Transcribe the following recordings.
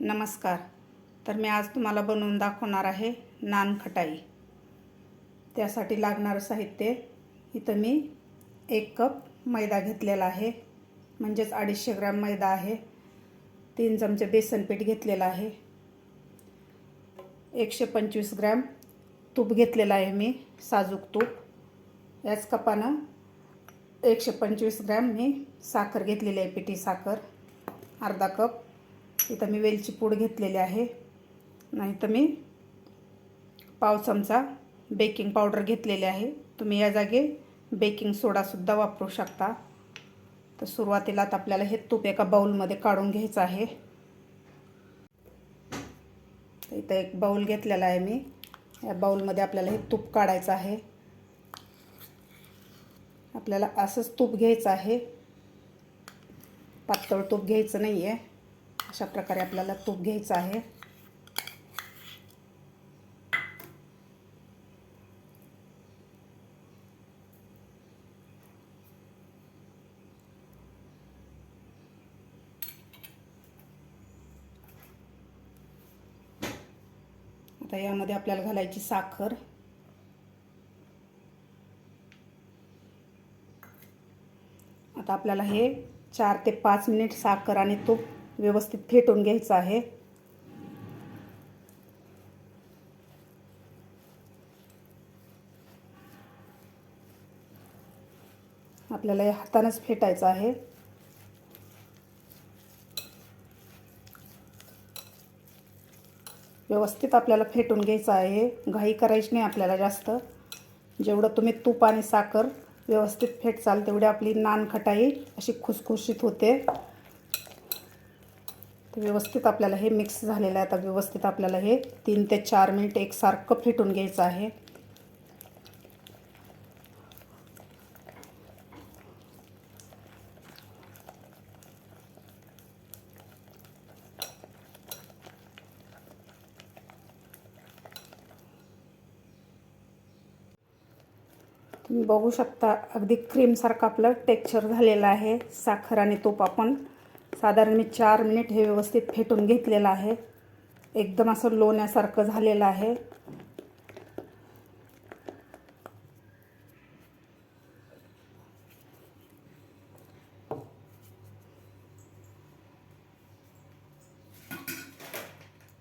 नमस्कार. तर मी आज तुम्हाला बनवून दाखवणार आहे नान खटाई त्यासाठी लागणारं साहित्य इथं मी एक कप मैदा घेतलेला आहे. म्हणजेच अडीचशे ग्रॅम मैदा आहे. तीन चमचे बेसन पीठ घेतलेलं आहे. एकशे पंचवीस ग्रॅम तूप घेतलेलं आहे मी साजूक तूप. याच कपानं एकशे पंचवीस ग्रॅम मी साखर घेतलेली आहे पिठी साखर. अर्धा कप. इथं मी वेलची पूड घेतलेली आहे. नाही तर मी पाव चमचा बेकिंग पावडर घेतलेली आहे. तुम्ही या जागी बेकिंग सोडासुद्धा वापरू शकता. तर सुरुवातीला आता आपल्याला हे तूप एका बाऊलमध्ये काढून घ्यायचं आहे. इथं एक बाऊल घेतलेला आहे मी. या बाऊलमध्ये आपल्याला हे तूप काढायचं आहे. आपल्याला असंच तूप घ्यायचं आहे. पातळ तूप घ्यायचं नाही आहे अशा प्रकारे आपल्याला तूप घ्यायचं आहे. आता यामध्ये आपल्याला घालायची साखर. आता आपल्याला हे चार ते पाच मिनिट साखर आणि तूप व्यवस्थित फेटून घ्यायचं आहे. आपल्याला हे हातानंच फेटायचं आहे. व्यवस्थित आपल्याला फेटून घ्यायचं आहे. घाई करायची नाही आपल्याला जास्त. जेवढं तुम्ही तूप आणि साखर व्यवस्थित फेटचाल तेवढी आपली नान खटाई अशी खुसखुशीत होते. व्यवस्थित आपल्याला हे मिक्स झालेलं आहे. आता व्यवस्थित आपल्याला हे तीन ते चार मिनिट एकसारखं फेटून घ्यायचं आहे. तुम्ही बघू शकता अगदी क्रीमसारखं आपलं टेक्स्चर झालेलं आहे. साखर आणि तूप आपण साधारण मी चार मिनिट हे व्यवस्थित फेटून घेतलेलं आहे. एकदम असं लोण्यासारखं झालेलं आहे.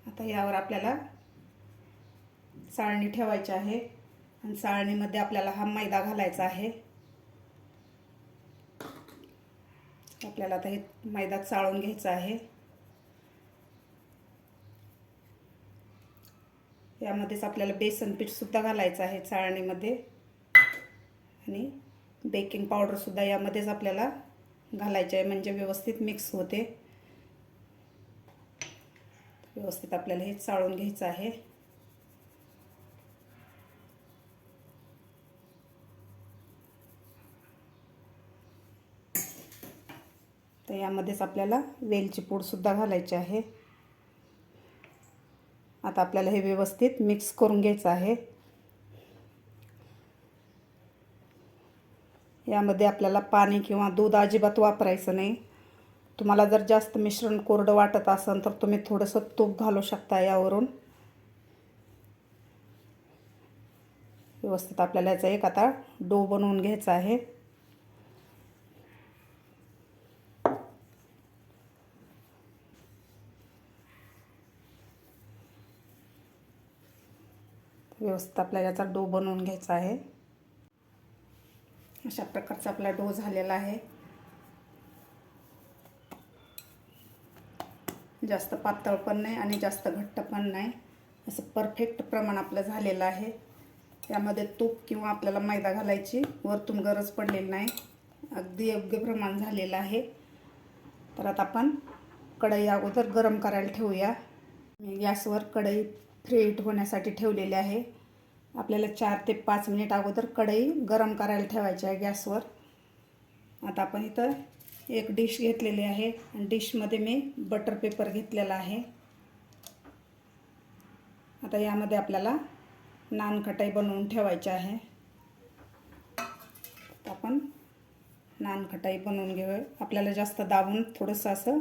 आता यावर आपल्याला चाळणी ठेवायची आहे. आणि चाळणीमध्ये आपल्याला हा मैदा घालायचा आहे. आपल्याला आता हे मैदा चाळून घ्यायचा आहे. यामध्येच आपल्याला बेसन पीठसुद्धा घालायचं आहे चाळणीमध्ये. आणि बेकिंग पावडरसुद्धा यामध्येच आपल्याला घालायचे आहे म्हणजे व्यवस्थित मिक्स होते. व्यवस्थित आपल्याला हे चाळून घ्यायचं आहे. यामध्येच आपल्याला वेलची पूडसुद्धा घालायची आहे. आता आपल्याला हे व्यवस्थित मिक्स करून घ्यायचं आहे. यामध्ये आपल्याला पाणी किंवा दूध अजिबात वापरायचं नाही. तुम्हाला जर जास्त मिश्रण कोरडं वाटत असेल तर तुम्ही थोडंसं तूप घालू शकता यावरून. व्यवस्थित आपल्याला याचा एक आता डो बनवून घ्यायचा आहे. व्यवस्थित आपल्याला याचा डो बनवून घ्यायचा आहे. अशा प्रकारचा आपला डो झालेला आहे. जास्त पातळ पण नाही आणि जास्त घट्ट पण नाही. असं परफेक्ट प्रमाण आपलं झालेलं आहे. त्यामध्ये तूप किंवा आपल्याला मैदा घालायची वरतून गरज पडलेली नाही. अगदी योग्य प्रमाण झालेलं आहे. तर आता आपण कढई अगोदर गरम करायला ठेवूया. मी गॅसवर कढई फ्रीट होण्यासाठी ठेवलेले आहे. आपल्याला चार ते पाच मिनिट अगोदर कढई गरम करायला ठेवायची आहे गॅसवर. आता आपण इथं एक डिश घेतलेली आहे आणि डिशमध्ये मी बटर पेपर घेतलेला आहे. आता यामध्ये आपल्याला नानखटाई बनवून ठेवायची आहे. आपण नानखटाई बनवून घेऊ. आपल्याला जास्त दाबून थोडंसं असं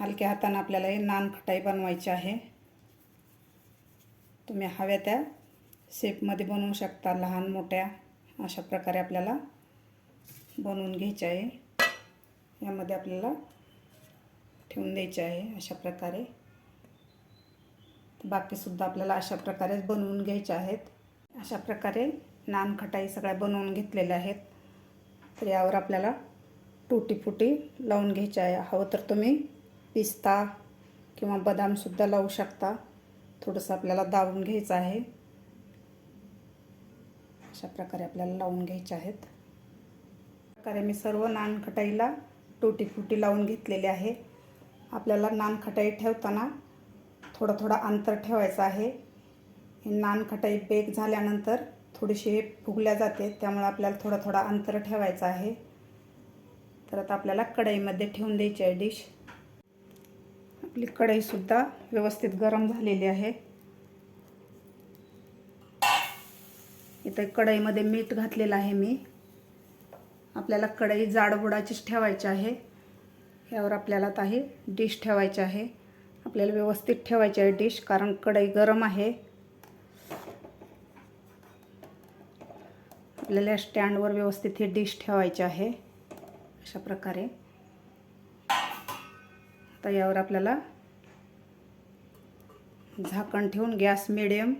हलक्या हातानं आपल्याला हे नान खटाई बनवायची आहे. तुम्ही हव्या त्या शेपमध्ये बनवू शकता लहान मोठ्या अशा प्रकारे आपल्याला बनवून घ्यायचे आहे. यामध्ये आपल्याला ठेवून द्यायचे आहे अशा प्रकारे. बाकीसुद्धा आपल्याला अशा प्रकारेच बनवून घ्यायचे आहेत. अशा प्रकारे नान खटाई सगळ्या बनवून घेतलेल्या आहेत. तर यावर आपल्याला टुटी फुटी लावून घ्यायची आहे. हवं तर तुम्ही पिस्ता किंवा बदामसुद्धा लावू शकता. थोडंसं आपल्याला दाबून घ्यायचं आहे. अशा प्रकारे आपल्याला लावून घ्यायचे आहेत. प्रकारे मी सर्व नान खटाईला टोटी फुटी लावून घेतलेली आहे. आपल्याला नान खटाई ठेवताना थोडं थोडं अंतर ठेवायचं आहे. हे नान खटाई बेक झाल्यानंतर थोडीशी हे फुगल्या जाते त्यामुळे आपल्याला थोडं थोडं अंतर ठेवायचं आहे. तर आता आपल्याला कढईमध्ये ठेवून द्यायची आहे डिश. आपली कढईसुद्धा व्यवस्थित गरम झालेली आहे. इथं कढईमध्ये मीठ घातलेलं आहे मी. आपल्याला कढई जाडबुडाचीच ठेवायची आहे. यावर आपल्याला आता डिश ठेवायची आहे. आपल्याला व्यवस्थित ठेवायची आहे डिश कारण कढई गरम आहे. आपल्याला स्टँडवर व्यवस्थित ही डिश ठेवायची आहे. अशा प्रकारे. आता यावर आपल्याला झाकण ठेवून गॅस मिडियम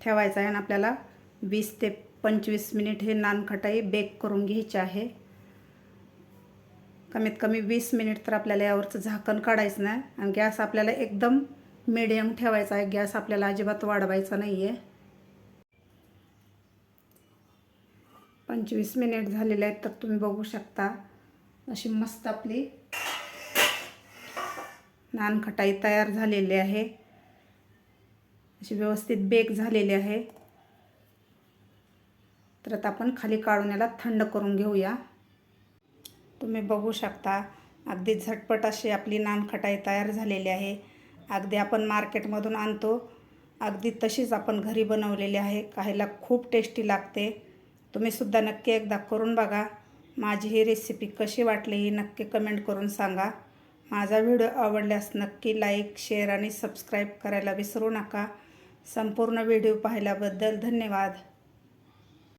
ठेवायचा आहे आणि आपल्याला वीस ते पंचवीस मिनिट हे नानखटाई बेक करून घ्यायचे आहे. कमीत कमी वीस मिनिट तर आपल्याला यावरचं झाकण काढायचं नाही आणि गॅस आपल्याला एकदम मिडियम ठेवायचा आहे. गॅस आपल्याला अजिबात वाढवायचा नाही आहे पंचवीस मिनिट झालेले आहेत तर तुम्ही बघू शकता अशी मस्त आपली नानखटाई तयार झालेली आहे. अशी व्यवस्थित बेक झालेली आहे. तर आता आपण खाली काढून याला थंड करून घेऊया. तुम्ही बघू शकता अगदी झटपट अशी आपली नानखटाई तयार झालेली आहे. अगदी आपण मार्केटमधून आणतो. अगदी तशीच आपण घरी बनवलेली आहे. काहीला खूप टेस्टी लागते. तुम्हीसुद्धा नक्की एकदा करून बघा. माझी ही रेसिपी कशी वाटली ही नक्की कमेंट करून सांगा. माझा व्हिडिओ आवडल्यास नक्की लाईक शेअर आणि सबस्क्राईब करायला विसरू नका. संपूर्ण व्हिडिओ पाहिल्याबद्दल धन्यवाद.